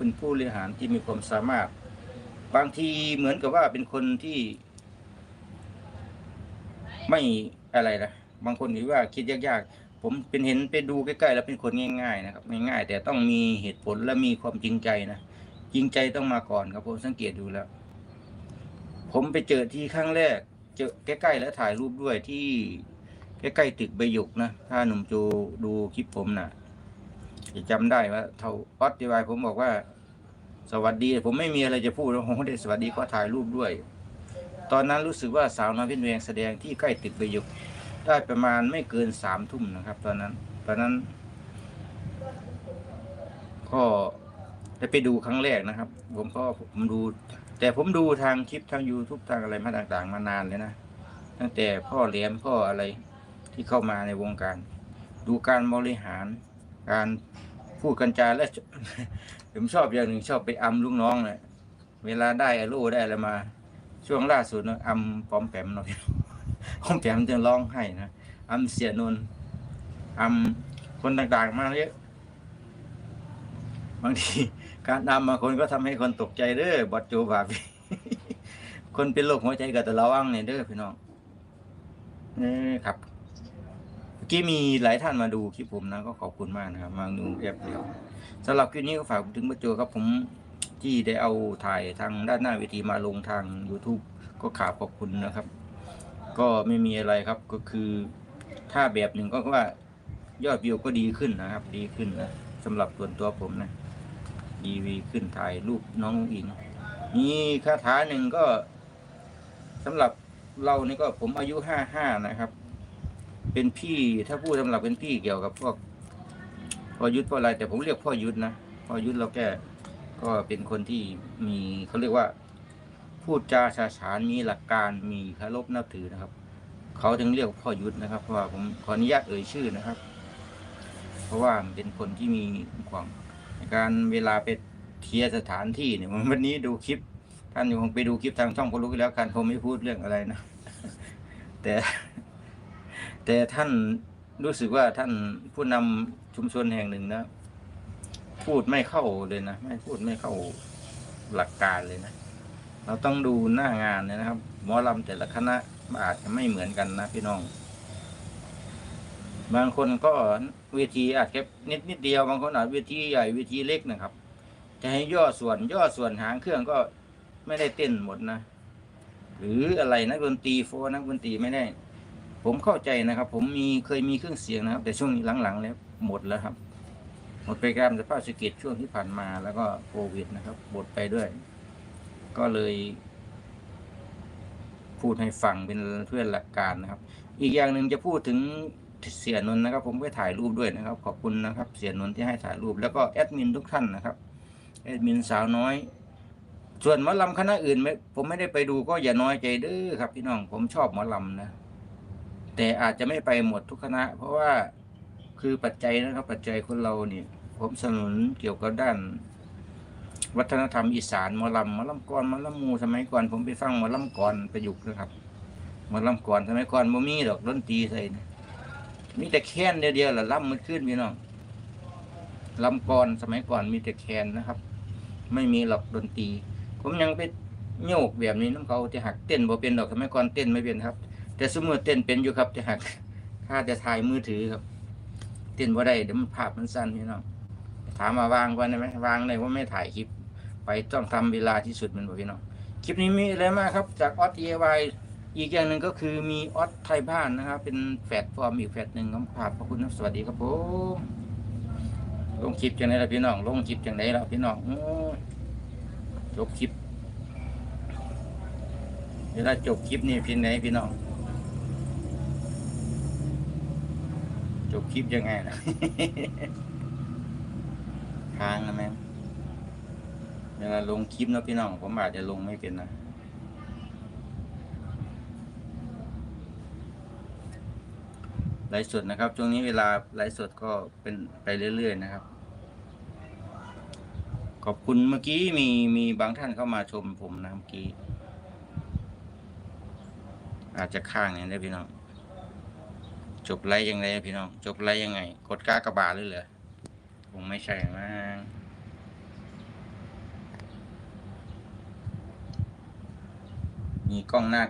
เป็นผู้บริหารที่มีความสามารถ บางทีเหมือนกับว่าเป็นคนที่ ไม่อะไรนะบางคนคิดว่าคิดยากๆ ผมเป็นเห็นไปดูใกล้ๆ แล้วเป็นคนง่าย ๆ นะครับง่ายๆแต่ต้องมีเหตุผลและมีความจริงใจนะจริงใจต้องมาก่อนครับผมสังเกตดูแล้ว ผมไปเจอที่ครั้งแรก เจอใกล้ๆ แล้วถ่ายรูปด้วยที่ใกล้ๆตึกใบหยกนะถ้าหนุ่มโจดูคลิปผมนะ่ะ จะจำได้ว่าเท่าออสติวายผมบอกว่า สวัสดี ผมไม่มีอะไรจะพูดแล้วผมก็ได้สวัสดีก็ถ่ายรูปด้วย ตอนนั้นรู้สึกว่าสาวน้อยพินเวงแสดงที่ใกล้ตึกใบหยุกได้ประมาณไม่เกินสามทุ่มนะครับ ตอนนั้น ตอนนั้น ก็ได้ไปดูครั้งแรกนะครับ ผมก็ผมดู แต่ผมดูทางคลิปทาง YouTube ทางอะไรมาต่างๆ มานานเลยนะตั้งแต่พ่อเหลียมพ่ออะไรที่เข้ามาในวงการ ดูการบริหาร การพูดกันจาและผมชอบอย่างหนึ่งชอบไปอำลูกน้องเลยเวลาได้อโลได้อะไรมา ช่วงล่าสุดนะอำปอมแปมเนาะปอมแปมจะร้องไห้นะอำเสียนนท์อำคนต่างๆมาเยอะบางทีการนำบาคนก็ทำให้คนตกใจเด้อบอดโจบาพี่คนเป็นโรคหัวใจก็แต่ระวังเนี่ยเด้อพี่น้องเออครับ กี้มีหลายท่านมาดูคลิปผมนะ ก็ขอบคุณมากนะครับ มาดูแอปเดียวสำหรับคลิปนี้ก็ฝากถึงบอดโจครับผมที่ได้เอาถ่ายทางด้านหน้าเวทีมาลงทาง YouTube ก็ขาบขอบคุณนะครับ ก็ไม่มีอะไรครับก็คือถ้าแบบหนึ่งก็ว่ายอดวิวก็ดีขึ้นนะครับ ดีขึ้นนะสำหรับส่วนตัวผมนะดีวีขึ้นถ่ายรูปน้องอิงมีคาถาหนึ่งก็สำหรับเรานี่ก็ผมอายุห้าห้านะครับ เป็นพี่ถ้าพูดสำหรับเป็นพี่เกี่ยวกับพวกพ่อยุทธพ่ออะไรแต่ผมเรียกพ่อยุทธนะพ่อยุทธเราแก้ก็เป็นคนที่มีเขาเรียกว่า พูดจาฉาฉานมีหลักการมีคารพนับถือนะครับเขาถึงเรียกพ่อยุทธนะครับเพราะว่าผมขออนุญาตเอ่ยชื่อนะครับ เพราะว่าเป็นคนที่มีความการเวลาไปเทียร์สถานที่เนี่ยวันนี้ดูคลิปท่านคงไปดูคลิปทางช่องก็รู้แล้วกันผมไม่พูดเรื่องอะไรนะ แต่ แต่ท่านรู้สึกว่าท่านผู้นำชุมชนแห่งหนึ่งนะ พูดไม่เข้าเลยนะ ไม่พูดไม่เข้าหลักการเลยนะ เราต้องดูหน้างานนะครับหมอลำแต่ละคณะอาจจะไม่เหมือนกันนะพี่น้อง บางคนก็เวทีอาจจะนิดนิดเดียว บางคนอาจเวทีใหญ่เวทีเล็กนะครับ จะให้ย่อส่วนย่อส่วนหางเครื่องก็ไม่ได้เต้นหมดนะ หรืออะไรนักดนตรีโฟนักดนตรีไม่ได้ ผมเข้าใจนะครับ ผมมีเคยมีเครื่องเสียงนะครับ แต่ช่วงนี้หลังๆแล้วหมดแล้วครับ หมดไปการสภาพเศรษฐกิจช่วงที่ผ่านมาแล้วก็โควิดนะครับหมดไปด้วย ก็เลย พูดให้ฟังเป็นเพื่อนหลักการนะครับ อีกอย่างหนึ่งจะพูดถึงเสียนนนะครับ ผมไปถ่ายรูปด้วยนะครับ ขอบคุณนะครับ เสียนนท์ที่ให้ถ่ายรูป แล้วก็แอดมินทุกท่านนะครับแอดมินสาวน้อยส่วนหมอลำคณะอื่นไม่ผมไม่ได้ไปดูก็อย่าน้อยใจเด้อครับ พี่น้องผมชอบหมอลำนะ แต่อาจจะไม่ไปหมดทุกคณะ เพราะว่าคือปัจจัยนะครับ ปัจจัยคนเราเนี่ย ผมสนับสนุนเกี่ยวกับด้าน วัฒนธรรมอีสานมอลำมอลำกรมอลำมูสมัยก่อน ผมไปฟังมอลำกรประยุกต์นะครับมอลำกรสมัยก่อนบ่มีดอกดนตรีใส่นะมีแต่แค้นเดียวๆแหละลำมันขึ้นพี่น้องลำกรสมัยก่อนมีแต่แคนนะครับ ไม่มีหรอกดนตรี ผมยังไปโยกแบบนี้น้ำเขาจะหักเต้นบ่เป็นดอกสมัยก่อนเต้นไม่เป็นครับ แต่สมมติเต้นเป็นอยู่ครับจะหักค่าจะถ่ายมือถือครับ เต้นบ่ได้เดี๋ยวมันภาพมันสั้นพี่น้องถามมาวางก่อนได้ไหมวางเลยว่าไม่ถ่ายคลิป ไปต้องทำเวลาที่สุดมันบอกพี่น้องคลิปนี้มีอะไรมากครับ จากออส DIY อีกอย่างหนึ่งก็คือมีออสไทยบ้านนะครับ เป็นแฟลตฟอร์มอีกแฟลตหนึ่งครับขอบพระคุณครับสวัสดีครับผมลงคลิปจังไหนล่ะพี่น้องลงคลิปจังไหนล่ะพี่น้องจบคลิปเวลาจบคลิปนี่พี่ไหนพี่น้อง จบคลิปยังไงนะทางนะแม่งเวลาลงคลิปนะพี่น้องผมอาจจะลงไม่เป็นนะไลฟ์สดนะครับช่วงนี้เวลาไลฟ์สดก็เป็นไปเรื่อย ๆ นะครับ ขอบคุณเมื่อกี้มีมีบางท่านเข้ามาชมผมนะเมื่อกี้ อาจจะข้างเนี่ยได้พี่น้อง จบไรยังไงพี่น้อง จบไรยังไง กดก้ากระบาดเลยเหรอคงไม่ใช่มากมีกล้องหน้ากล้